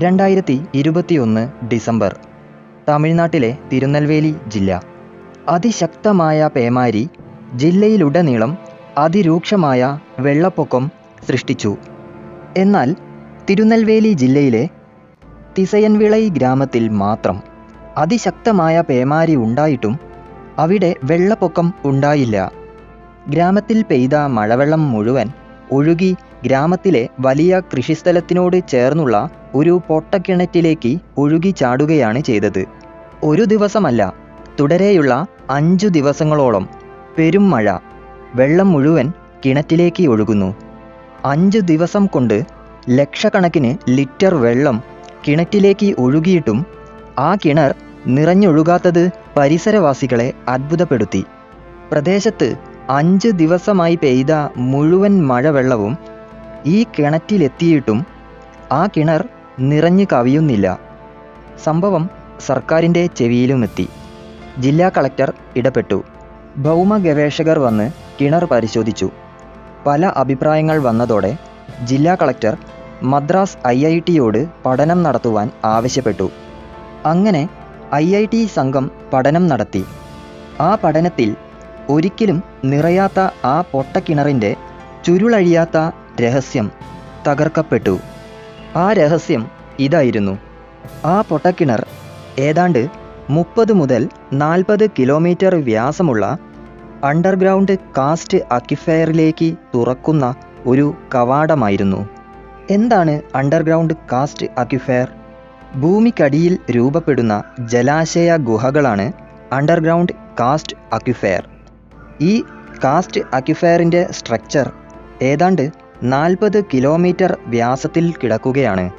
രണ്ടായിരത്തി ഇരുപത്തിയൊന്ന് ഡിസംബർ തമിഴ്നാട്ടിലെ തിരുനെൽവേലി ജില്ല. അതിശക്തമായ പേമാരി ജില്ലയിലുടനീളം അതിരൂക്ഷമായ വെള്ളപ്പൊക്കം സൃഷ്ടിച്ചു. എന്നാൽ തിരുനെൽവേലി ജില്ലയിലെ തിസയൻവിളൈ ഗ്രാമത്തിൽ മാത്രം അതിശക്തമായ പേമാരി ഉണ്ടായിട്ടും അവിടെ വെള്ളപ്പൊക്കം ഉണ്ടായില്ല. ഗ്രാമത്തിൽ പെയ്ത മഴവെള്ളം മുഴുവൻ ഒഴുകി ഗ്രാമത്തിലെ വലിയ കൃഷിസ്ഥലത്തിനോട് ചേർന്നുള്ള ഒരു പൊട്ടക്കിണറ്റിലേക്ക് ഒഴുകി ചാടുകയാണ് ചെയ്തത്. ഒരു ദിവസമല്ല തുടരെയുള്ള അഞ്ചു ദിവസങ്ങളോളം പെരും മഴ വെള്ളം മുഴുവൻ കിണറ്റിലേക്ക് ഒഴുകുന്നു. അഞ്ച് ദിവസം കൊണ്ട് ലക്ഷക്കണക്കിന് ലിറ്റർ വെള്ളം കിണറ്റിലേക്ക് ഒഴുകിയിട്ടും ആ കിണർ നിറഞ്ഞൊഴുകാത്തത് പരിസരവാസികളെ അത്ഭുതപ്പെടുത്തി. പ്രദേശത്ത് അഞ്ച് ദിവസമായി പെയ്ത മുഴുവൻ മഴവെള്ളവും ഈ കിണറ്റിലെത്തിയിട്ടും ആ കിണർ നിറഞ്ഞു കവിയുന്നില്ല. സംഭവം സർക്കാരിന്റെ ചെവിയിലുമെത്തി. ജില്ലാ കളക്ടർ ഇടപെട്ടു. ഭൗമ ഗവേഷകർ വന്ന് കിണർ പരിശോധിച്ചു. പല അഭിപ്രായങ്ങൾ വന്നതോടെ ജില്ലാ കളക്ടർ മദ്രാസ് ഐ ഐ ടിയോട് പഠനം നടത്തുവാൻ ആവശ്യപ്പെട്ടു. അങ്ങനെ ഐ ഐ ടി സംഘം പഠനം നടത്തി. ആ പഠനത്തിൽ ഒരിക്കലും നിറയാത്ത ആ പൊട്ടക്കിണറിന്റെ ചുരുളഴിയാത്ത രഹസ്യം തകർക്കപ്പെട്ടു. ആ രഹസ്യം ഇതായിരുന്നു. ആ പൊട്ടക്കിണർ ഏതാണ്ട് മുപ്പത് മുതൽ നാൽപ്പത് കിലോമീറ്റർ വ്യാസമുള്ള അണ്ടർഗ്രൗണ്ട് കാസ്റ്റ് അക്വിഫയറിലേക്ക് തുറക്കുന്ന ഒരു കവാടമായിരുന്നു. എന്താണ് അണ്ടർഗ്രൗണ്ട് കാസ്റ്റ് അക്വിഫയർ? ഭൂമിക്കടിയിൽ രൂപപ്പെടുന്ന ജലാശയ ഗുഹകളാണ് അണ്ടർഗ്രൗണ്ട് കാസ്റ്റ് അക്വിഫയർ. ഈ കാസ്റ്റ് അക്വിഫയറിന്റെ സ്ട്രക്ചർ ഏതാണ്ട് നാൽപ്പത് കിലോമീറ്റർ വ്യാസത്തിൽ കിടക്കുകയാണ്.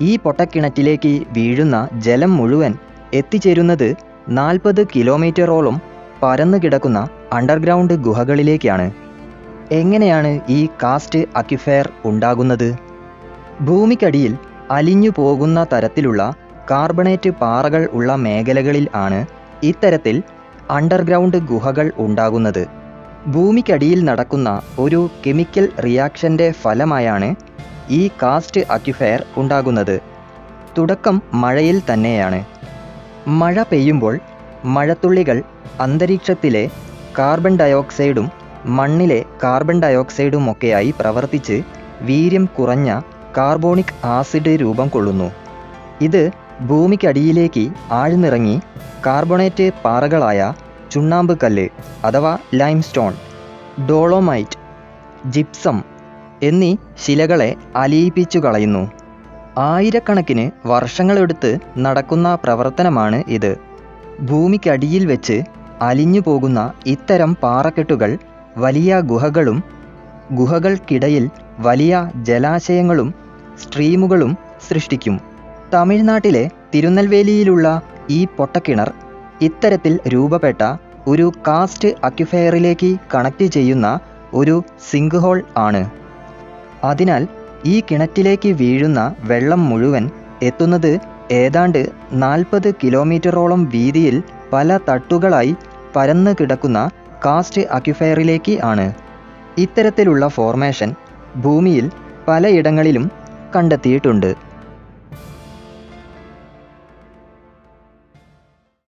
ഈ പൊട്ടക്കിണറ്റിലേക്ക് വീഴുന്ന ജലം മുഴുവൻ എത്തിച്ചേരുന്നത് നാൽപ്പത് കിലോമീറ്ററോളം പരന്നു കിടക്കുന്ന അണ്ടർഗ്രൗണ്ട് ഗുഹകളിലേക്കാണ്. എങ്ങനെയാണ് ഈ കാസ്റ്റ് അക്വിഫയർ ഉണ്ടാകുന്നത്? ഭൂമിക്കടിയിൽ അലിഞ്ഞു പോകുന്ന തരത്തിലുള്ള കാർബണേറ്റ് പാറകൾ ഉള്ള മേഖലകളിൽ ആണ് ഇത്തരത്തിൽ അണ്ടർഗ്രൗണ്ട് ഗുഹകൾ ഉണ്ടാകുന്നത്. ഭൂമിക്കടിയിൽ നടക്കുന്ന ഒരു കെമിക്കൽ റിയാക്ഷന്റെ ഫലമായാണ് ഈ കാസ്റ്റ് അക്യുഫയർ ഉണ്ടാകുന്നത്. തുടക്കം മഴയിൽ തന്നെയാണ്. മഴ പെയ്യുമ്പോൾ മഴത്തുള്ളികൾ അന്തരീക്ഷത്തിലെ കാർബൺ ഡയോക്സൈഡും മണ്ണിലെ കാർബൺ ഡയോക്സൈഡുമൊക്കെയായി പ്രവർത്തിച്ച് വീര്യം കുറഞ്ഞ കാർബോണിക് ആസിഡ് രൂപം കൊള്ളുന്നു. ഇത് ഭൂമിക്കടിയിലേക്ക് ആഴ്ന്നിറങ്ങി കാർബണേറ്റ് പാറകളായ ചുണ്ണാമ്പ് കല്ല് അഥവാ ലൈംസ്റ്റോൺ ഡോളോമൈറ്റ് ജിപ്സം എന്നീ ശിലകളെ അലിയിപ്പിച്ചു കളയുന്നു. ആയിരക്കണക്കിന് വർഷങ്ങളെടുത്ത് നടക്കുന്ന പ്രവർത്തനമാണ് ഇത്. ഭൂമിക്കടിയിൽ വെച്ച് അലിഞ്ഞു പോകുന്ന ഇത്തരം പാറക്കെട്ടുകൾ വലിയ ഗുഹകളും ഗുഹകൾക്കിടയിൽ വലിയ ജലാശയങ്ങളും സ്ട്രീമുകളും സൃഷ്ടിക്കും. തമിഴ്നാട്ടിലെ തിരുനെൽവേലിയിലുള്ള ഈ പൊട്ടക്കിണർ ഇത്തരത്തിൽ രൂപപ്പെട്ട ഒരു കാസ്റ്റ് അക്യുഫയറിലേക്ക് കണക്റ്റ് ചെയ്യുന്ന ഒരു സിങ്ക് ഹോൾ ആണ്. അതിനാൽ ഈ കിണറ്റിലേക്ക് വീഴുന്ന വെള്ളം മുഴുവൻ എത്തുന്നത് ഏതാണ്ട് നാൽപ്പത് കിലോമീറ്ററോളം വീതിയിൽ പല തട്ടുകളായി പരന്നു കിടക്കുന്ന കാസ്റ്റ് അക്യുഫയറിലേക്ക് ആണ്. ഇത്തരത്തിലുള്ള ഫോർമേഷൻ ഭൂമിയിൽ പലയിടങ്ങളിലും കണ്ടെത്തിയിട്ടുണ്ട്.